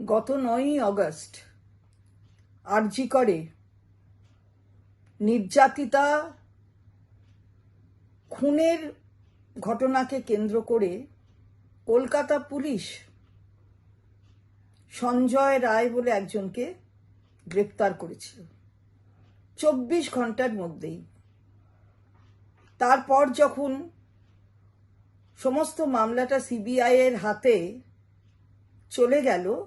গত নয়ই আগস্ট আরজি করে, নির্যাতিতা খুনের ঘটনাকে কেন্দ্র করে কলকাতা পুলিশ সঞ্জয় রায় বলে একজনকে গ্রেপ্তার করেছিল। চব্বিশ ঘণ্টার মধ্যেই। তারপর যখন সমস্ত মামলাটা সিবিআই এর হাতে চলে গেল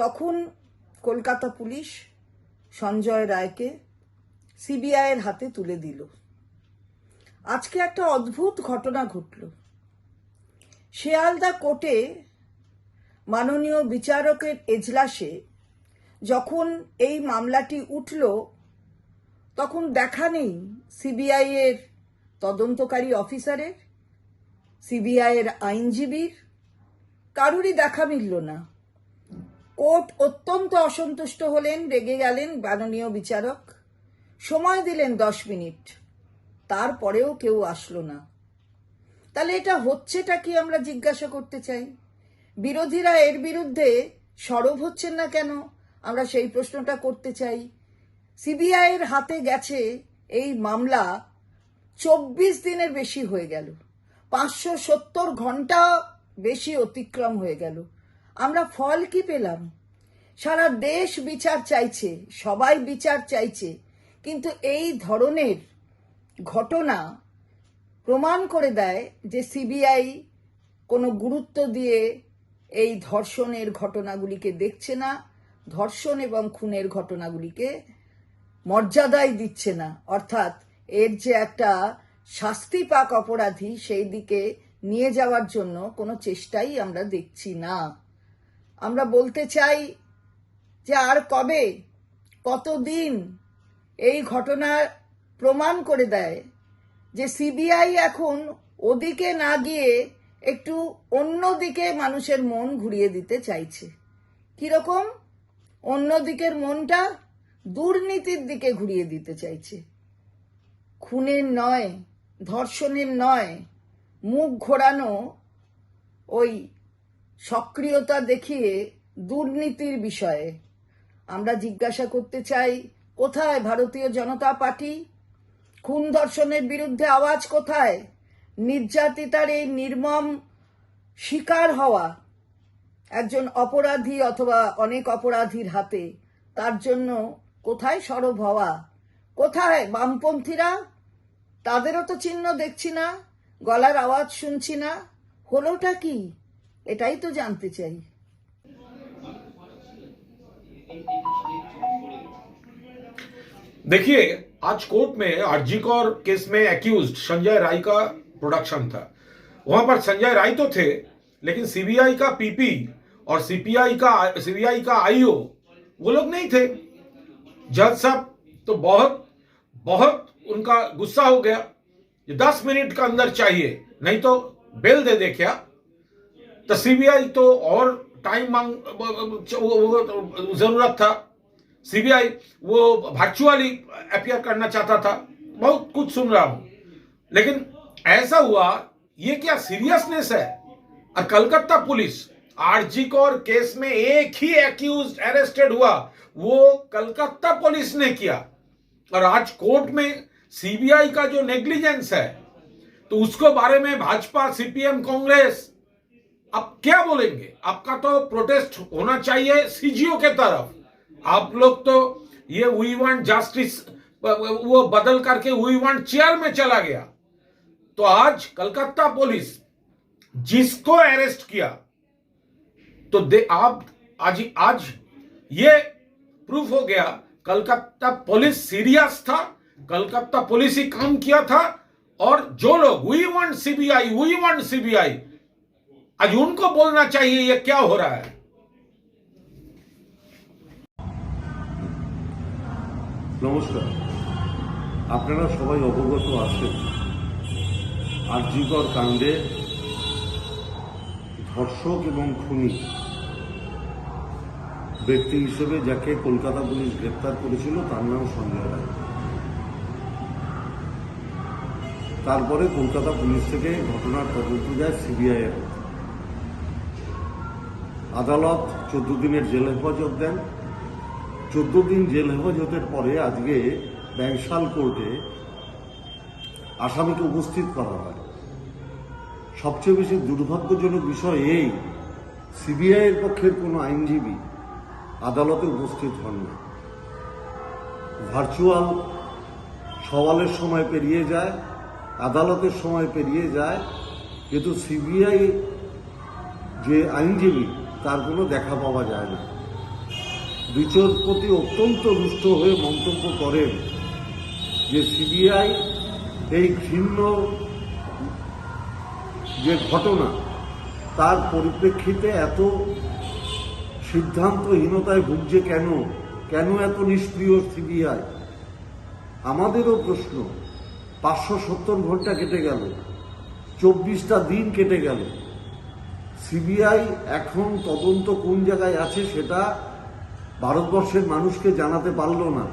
তখন কলকাতা পুলিশ সঞ্জয় রায়কে সিবিআই এর হাতে তুলে দিল। আজকে একটা অদ্ভুত ঘটনা ঘটল। শেয়ালদা কোর্টে মাননীয় বিচারকের এজলাসে যখন এই মামলাটি উঠল, তখন দেখা নেই সিবিআই এর তদন্তকারী অফিসারের, সিবিআই এর আইনজীবীর, কারুরই দেখা মিলল না। কোর্ট অত্যন্ত অসন্তুষ্ট হলেন, রেগে গেলেন মাননীয় বিচারক। সময় দিলেন দশ মিনিট। তারপরেও কেউ আসলো না। তাহলে এটা হচ্ছেটা কি আমরা জিজ্ঞাসা করতে চাই? বিরোধীরা এর বিরুদ্ধে সরব হচ্ছেন না কেন? আমরা সেই প্রশ্নটা করতে চাই। সিবিআই এর হাতে গেছে এই মামলা চব্বিশ দিনের বেশি হয়ে গেল। পাঁচশো সত্তর ঘণ্টা বেশি অতিক্রম হয়ে গেল। আমরা ফল কি পেলাম? সারা দেশ বিচার চাইছে, সবাই বিচার চাইছে, কিন্তু এই ধরনের ঘটনা প্রমাণ করে দেয় যে সিবিআই কোনো গুরুত্ব দিয়ে এই ধর্ষণের ঘটনাগুলিকে দেখছে না, ধর্ষণ এবং খুনের ঘটনাগুলিকে মর্যাদাই দিচ্ছে না। অর্থাৎ এর যে একটা শাস্তি পাক অপরাধী সেই দিকে নিয়ে যাওয়ার জন্য কোনো চেষ্টাই আমরা দেখছি না। আমরা বলতে চাই যে আর কবে, কতদিন এই ঘটনা প্রমাণ করে দেয় যে সিবিআই এখন ওদিকে না গিয়ে একটু অন্যদিকে মানুষের মন ঘুরিয়ে দিতে চাইছে। কীরকম? অন্য দিকের মনটা দুর্নীতির দিকে ঘুরিয়ে দিতে চাইছে। খুনের নয়, ধর্ষণের নয়, মুখ ঘোরানো ওই সক্রিয়তা দেখিয়ে দুর্নীতির বিষয়ে আমরা জিজ্ঞাসা করতে চাই, কোথায় ভারতীয় জনতা পার্টি? খুন ধর্ষণের বিরুদ্ধে আওয়াজ কোথায়? নির্যাতিতার এই নির্মম শিকার হওয়া একজন অপরাধী অথবা অনেক অপরাধীর হাতে, তার জন্য কোথায় সরব হওয়া? কোথায় বামপন্থীরা? তাদেরও তো চিহ্ন দেখছি না, গলার আওয়াজ শুনছি না। হলোটা কি? এটাই তো জানতে চাই देखिए आज कोर्ट में आरजीकर केस में एक्यूज्ड संजय राय का प्रोडक्शन था वहां पर संजय राय तो थे लेकिन सीबीआई का पीपी और सीपीआई का सीबीआई का आईओ वो लोग नहीं थे जज साहब तो बहुत बहुत उनका गुस्सा हो गया ये दस मिनट का अंदर चाहिए नहीं तो बेल दे दे क्या तो सीबीआई तो और टाइम मांग ज़रूरत था। सीबीआई वो वर्चुअली अपियर करना चाहता था। बहुत कुछ सुन रहा हूँ। लेकिन ऐसा हुआ, ये क्या सीरियसनेस है? और Calcutta police R G Kar case में एक ही एक्यूज अरेस्टेड हुआ। वो कलकत्ता पुलिस ने किया। और आज कोर्ट में सीबीआई का जो नेग्लिजेंस है तो उसको बारे में भाजपा सीपीएम कांग्रेस अब क्या बोलेंगे? आपका तो प्रोटेस्ट होना चाहिए सीजीओ के तरफ़। आप लोग तो ये वी वांट जस्टिस वो बदल करके वी वांट चेयर में चला गया। तो आज कलकत्ता पुलिस जिसको अरेस्ट किया तो दे, आप आज आज ये प्रूफ हो गया, कलकत्ता पुलिस सीरियस था, कलकत्ता पुलिस ही काम किया था, और जो लोग we want CBI we want CBI आज उनको बोलना चाहिए ये क्या हो रहा है নমস্কার আপনারা সবাই অবগত আছেন আরজিকর কাণ্ডে ধর্ষক এবং খুনি ব্যক্তি হিসেবে যাকে কলকাতা পুলিশ গ্রেপ্তার করেছিল তার নাম সঞ্জয় রায় তারপরে কলকাতা পুলিশ থেকে ঘটনার তদন্ত যায় সিবিআই এর হাতে। আদালত চোদ্দ দিনের জেল হেফাজত দেন। চোদ্দ দিন জেল হেফাজতের পরে আজকে ব্যাংশাল কোর্টে আসামিকে উপস্থিত করা হয়। সবচেয়ে বেশি দুর্ভাগ্যজনক বিষয় এই, সিবিআই এর পক্ষের কোনো আইনজীবী আদালতে উপস্থিত হন না। ভার্চুয়াল সওয়ালের সময় পেরিয়ে যায়, আদালতের সময় পেরিয়ে যায়, কিন্তু সিবিআই যে আইনজীবী তার কোনো দেখা পাওয়া যায় না। বিচারপতি অত্যন্ত রুষ্ট হয়ে মন্তব্য করেন যে সিবিআই এই ঘৃণ্য যে ঘটনা, তার পরিপ্রেক্ষিতে এত সিদ্ধান্তহীনতায় ভুগছে কেন? কেন এত নিষ্ক্রিয় সিবিআই? আমাদেরও প্রশ্ন, পাঁচশো সত্তর ঘণ্টা কেটে গেল, চব্বিশটা দিন কেটে গেল। সিবিআই এখন তদন্ত কোন জায়গায় আছে সেটা ভারতবর্ষের মানুষকে জানাতে পারল না।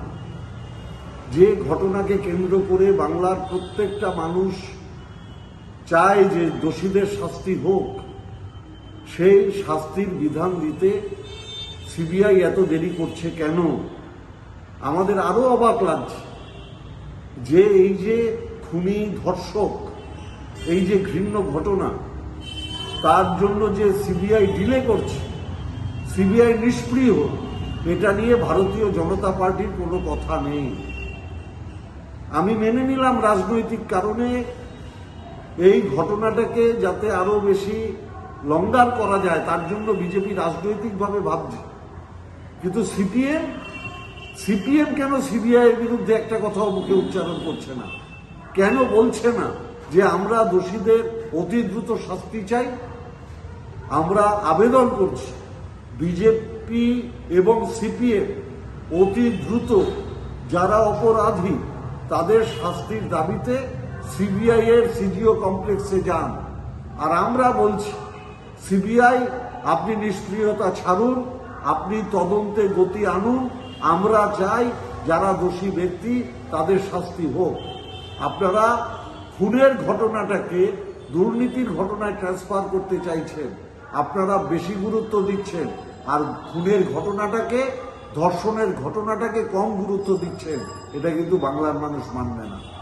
যে ঘটনাকে কেন্দ্র করে বাংলার প্রত্যেকটা মানুষ চায় যে দোষীদের শাস্তি হোক, সেই শাস্তির বিধান দিতে সিবিআই এত দেরি করছে কেন? আমাদের আরও অবাক লাগছে যে এই যে খুনি ধর্ষক, এই যে ঘৃণ্য ঘটনা তার জন্য যে সিবিআই ডিলে করছে, সিবিআই নিষ্ক্রিয়, এটা নিয়ে ভারতীয় জনতা পার্টির কোনো কথা নেই। আমি মেনে নিলাম রাজনৈতিক কারণে এই ঘটনাটাকে যাতে আরও বেশি লঙ্গার করা যায়, তার জন্য বিজেপি রাজনৈতিকভাবে ভাবছে। কিন্তু সিপিএম সিপিএম কেন সিবিআই বিরুদ্ধে একটা কথাও মুখে উচ্চারণ করছে না? কেন বলছে না যে আমরা দোষীদের অতি দ্রুত শাস্তি চাই। আমরা আবেদন করছি, বিজেপি এবং সিপিএম অতি দ্রুত যারা অপরাধী, তাদের শাস্তির দাবিতে সিবিআই এর সিজিও কমপ্লেক্সে যান। আর আমরা বলছি, সিবিআই, আপনি নিষ্ক্রিয়তা ছাড়ুন, আপনি তদন্তে গতি আনুন, আমরা চাই যারা দোষী ব্যক্তি, তাদের শাস্তি হোক। আপনারা খুনের ঘটনাটাকে দুর্নীতির ঘটনায় ট্রান্সফার করতে চাইছেন। আপনারা বেশি গুরুত্ব দিচ্ছেন। আর খুনের ঘটনাটাকে, ধর্ষণের ঘটনাটাকে কম গুরুত্ব দিচ্ছেন। এটা কিন্তু বাংলার মানুষ মানবে না।